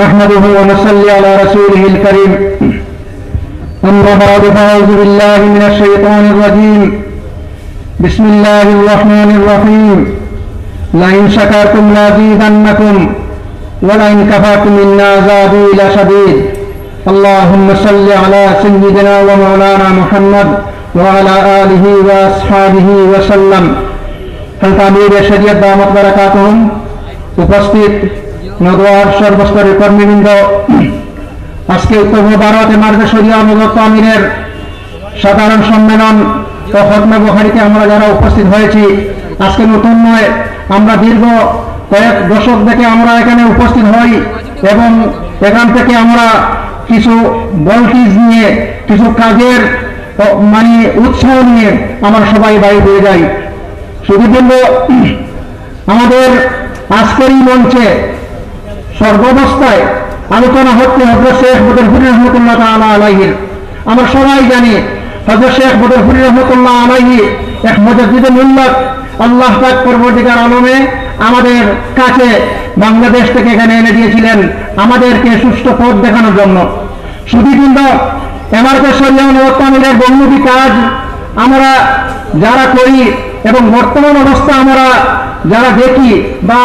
نحمده ونصلي على رسوله الكريم. أما بعد، فأعوذ بالله من الشيطان الرجيم. بسم الله الرحمن الرحيم. لئن شكرتم لازيدنكم، ولئن كفرتم إن عذابي لشديد. اللهم صل على سيدنا ومولانا محمد وعلى آله وأصحابه وسلم. هل تعمير يا شريف دامت بركاتهم؟ وبسطيت নদোয়ার সর্বস্তরের কর্মীবৃন্দ, আজকে উত্তর ভারতে মার্গশরীয় অনুগত সাধারণ সম্মেলন ও আমরা যারা উপস্থিত হয়েছি, আজকে নতুন নয়, আমরা দীর্ঘ কয়েক দশক থেকে আমরা এখানে উপস্থিত হই এবং এখান থেকে আমরা কিছু ভোল্টেজ নিয়ে, কিছু কাজের মানে উৎসাহ নিয়ে আমরা সবাই বাড়ি হয়ে যাই। শুধুবৃন্দ আমাদের আজকের মঞ্চে সর্বাবস্থায় আলোচনা হচ্ছে হজরত শেখ বদরপুরি রহমতুল্লাহ তালা আলাইহির আমরা সবাই জানি হজরত শেখ বদরপুরি রহমতুল্লাহ আলাইহি এক মজাজিদ মুল্লাত আল্লাহ পাক পরবর্তীকার আলমে আমাদের কাছে বাংলাদেশ থেকে এখানে এনে দিয়েছিলেন আমাদেরকে সুস্থ পথ দেখানোর জন্য। শুধু কিন্তু এমআরকে সরিয়া নবতামিলের বহুমুখী কাজ আমরা যারা করি এবং বর্তমান অবস্থা আমরা যারা দেখি বা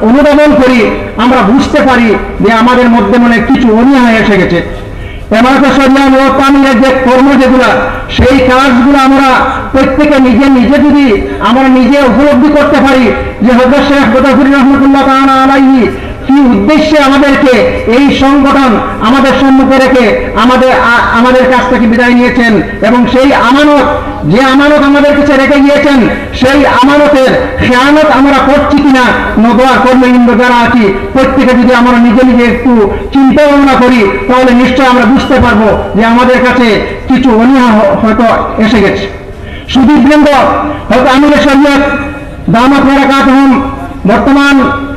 অনুধাবন করি, আমরা বুঝতে পারি যে আমাদের মধ্যে মনে কিছু অনিয়া এসে গেছে। যে কর্ম যেগুলা, সেই কাজগুলো আমরা প্রত্যেকে নিজে নিজে যদি আমরা নিজে উপলব্ধি করতে পারি, যে হজরত শেখ বদাফুর রহমতুল্লাহ তাআলা আলাইহি কি উদ্দেশ্যে আমাদেরকে এই সংগঠন আমাদের সম্মুখে রেখে আমাদের আমাদের কাছ থেকে বিদায় নিয়েছেন এবং সেই আমানত, যে আমানত আমাদের কাছে রেখে গিয়েছেন, সেই আমানতের খেয়ানত আমরা করছি কিনা, নদোয়ার কর্মীবৃন্দ যারা আছি, প্রত্যেকে যদি আমরা নিজে নিজে একটু চিন্তা ভাবনা করি, তাহলে নিশ্চয় আমরা বুঝতে পারব যে আমাদের কাছে কিছু অনীহা হয়তো এসে গেছে। সুদীপবৃন্দ, হয়তো আমিরের শরীয়ত, দামাত মেরাকাত বর্তমান যেভাবে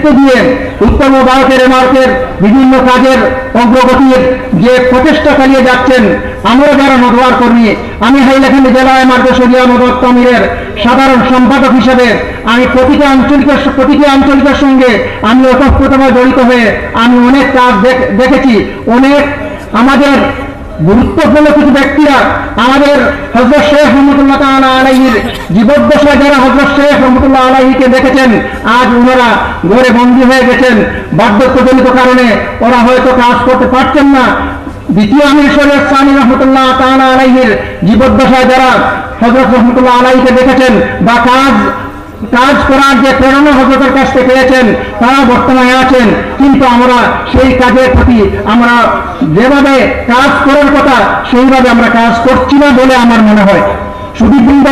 নেতৃত্ব দিয়ে উত্তর ভারতের ভারতের বিভিন্ন কাজের অগ্রগতির যে প্রচেষ্টা চালিয়ে যাচ্ছেন, আমরা যারা নদওয়ার কর্মী, আমি হাইলাখান্দি জেলায় মার্গশরিয়া নদর তমিরের সাধারণ সম্পাদক হিসেবে আমি প্রতিটি আঞ্চলিকের প্রতিটি আঞ্চলিকের সঙ্গে আমি ওতপ্রোতভাবে জড়িত হয়ে আমি অনেক কাজ দেখ- দেখেছি। অনেক আমাদের গুরুত্বপূর্ণ কিছু ব্যক্তিরা আমাদের হজরত শেখ রহমতুল্লাহ তাআলা আলাইহির জীবদ্দশায় যারা হজরত শেখ রহমতুল্লাহ আলাইহিকে দেখেছেন, আজ ওনারা ঘরে বন্দী হয়ে গেছেন। বার্ধক্যজনিত কারণে ওরা হয়তো কাজ করতে পারছেন না। দ্বিতীয় আমির শরীর সানি রহমতুল্লাহ তাআলা আলাইহির জীবদ্দশায় যারা হজরত রহমতুল্লাহ আলাইহিকে দেখেছেন, বা কাজ কাজ করার যে প্রেরণা হজরতের কাছ থেকে পেয়েছেন তারা বর্তমানে আছেন। কিন্তু আমরা সেই কাজের প্রতি আমরা যেভাবে কাজ করার কথা, সেইভাবে আমরা কাজ করছি না বলে আমার মনে হয়। সুদীপবৃন্দ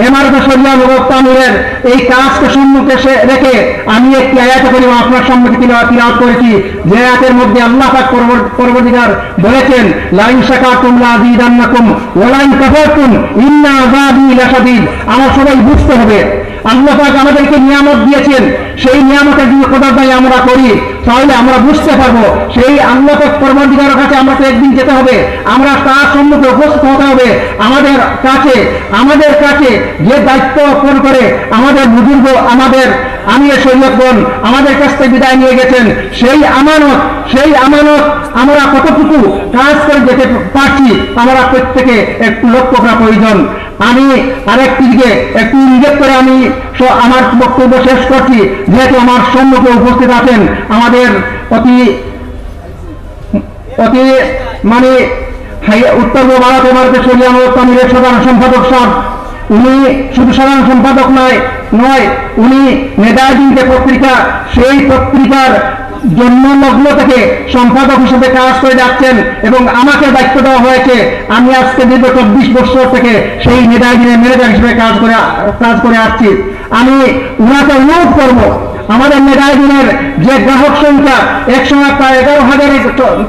এমআরকে সরিয়া মুরতামিরের এই কাজকে সম্মুখে রেখে আমি একটি আয়াত করি আপনার সম্মুখে তিলাওয়াত তিলাওয়াত করেছি। যে আয়াতের মধ্যে আল্লাহ পাক পরবর- পরবর্তীকার বলেছেন, লাইন শাকারতুম লাযীদান্নাকুম ওয়া লাইন কাফারতুম ইন্না আযাবি লাশাদীদ। আমার সবাই বুঝতে হবে। আল্লাহ পাক আমাদেরকে নিয়ামত দিয়েছেন। সেই নিয়ামতের যদি দায় আমরা করি। তাহলে আমরা বুঝতে পারব, সেই আল্লাহ পাক পরবর্তীকারের কাছে আমরা তো একদিন যেতে হবে। আমরা তার সম্মুখে উপস্থিত হতে হবে। আমাদের কাছে আমাদের কাছে যে দায়িত্ব অর্পণ করে, আমাদের বুজুর্গ, আমাদের আমির শরীয়তগণ আমাদের কাছ থেকে বিদায় নিয়ে গেছেন। সেই আমানত সেই আমানত আমরা কতটুকু কাজ করে যেতে পারছি আমরা প্রত্যেকে একটু লক্ষ্য করা প্রয়োজন। আমি আরেকটি দিকে একটু ইঙ্গিত করে আমি আমার বক্তব্য শেষ করছি। যেহেতু আমার সম্মুখে উপস্থিত আছেন আমাদের অতি অতি মানে উত্তর ভারত সরিয়ান তামিলের সাধারণ সম্পাদক সাহেব। উনি শুধু সাধারণ সম্পাদক নয় নয়, উনি মেধাদিন যে পত্রিকা, সেই পত্রিকার জন্মলগ্ন থেকে সম্পাদক হিসেবে কাজ করে যাচ্ছেন এবং আমাকে দায়িত্ব দেওয়া হয়েছে, আমি আজকে দীর্ঘ চব্বিশ বছর থেকে সেই মেধাদিনের ম্যানেজার হিসেবে কাজ করে কাজ করে আসছি। আমি উনাকে অনুরোধ করব, আমাদের মেধাদিনের যে গ্রাহক সংখ্যা একসময় প্রায় এগারো হাজারে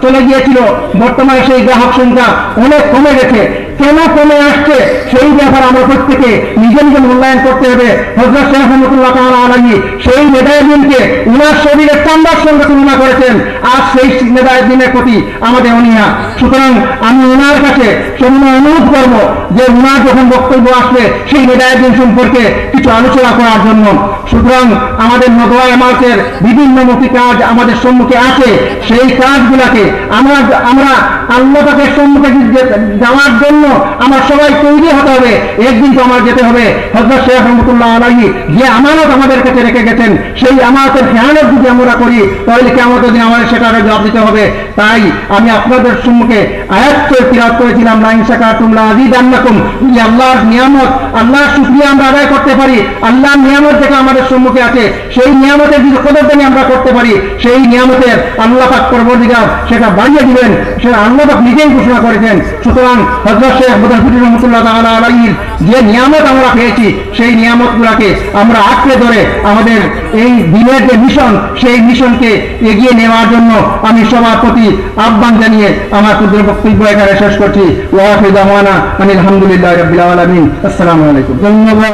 চলে গিয়েছিল, বর্তমানে সেই গ্রাহক সংখ্যা অনেক কমে গেছে। কেন কমে আসছে? সেই ব্যাপার আমরা প্রত্যেকে নিজে নিজে মূল্যায়ন করতে হবে। হজরত শেখ রহমতুল্লাহ তাআলা আলাইহি সেই মেধাদিনকে উনার শরীরের চান্দার সঙ্গে তুলনা করেছেন। আর সেই নেতার প্রতি আমাদের অনীহা। সুতরাং আমি ওনার কাছে সময় অনুরোধ করব যে ওনার যখন বক্তব্য আসবে, সেই নেতার সম্পর্কে কিছু আলোচনা করার জন্য। সুতরাং আমাদের নদোয়া এমার্কের বিভিন্ন মুখী কাজ আমাদের সম্মুখে আছে। সেই কাজগুলাকে আমরা আমরা আল্লাহ সম্মুখে যাওয়ার জন্য আমার সবাই তৈরি হতে হবে, একদিন তো আমার যেতে হবে। হজরত শেখ রহমতুল্লাহ আলাহি যে আমানত আমাদের কাছে রেখে গেছেন, সেই আমানতের খেয়ালত যদি আমরা করি, তাহলে কেমন দিন আমাদের সেটার জবাব দিতে হবে। তাই আমি আপনাদের সম্মুখে আয়াত করে তিরাত করেছিলাম লাইন শাখা তোমরা আজিদ আন্নাকুম যদি আল্লাহর নিয়ামত, আল্লাহর শুক্রিয়া আমরা আদায় করতে পারি, আল্লাহর নিয়ামত যেটা আমাদের সম্মুখে আছে, সেই নিয়ামতের যদি কদরদানি আমরা করতে পারি, সেই নিয়ামতের আল্লাহ পাক পরবর্তীকার সেটা বাড়িয়ে দিবেন, সেটা আল্লাহ পাক নিজেই ঘোষণা করেছেন। সুতরাং হজরত শেখ বদর ফুটি রহমতুল্লাহ তাআলা যে নিয়ামত আমরা পেয়েছি, সেই নিয়ামতগুলোকে আমরা আঁকড়ে ধরে আমাদের এই দিনের যে মিশন সেই মিশনকে এগিয়ে নেওয়ার জন্য আমি সবার প্রতি আহ্বান জানিয়ে আমার ক্ষুদ্র বক্তব্য এখানে শেষ করছি। ওয়াহিদ আহমানা আনিল আলহামদুলিল্লাহ রবিল আসসালামু আলাইকুম। ধন্যবাদ।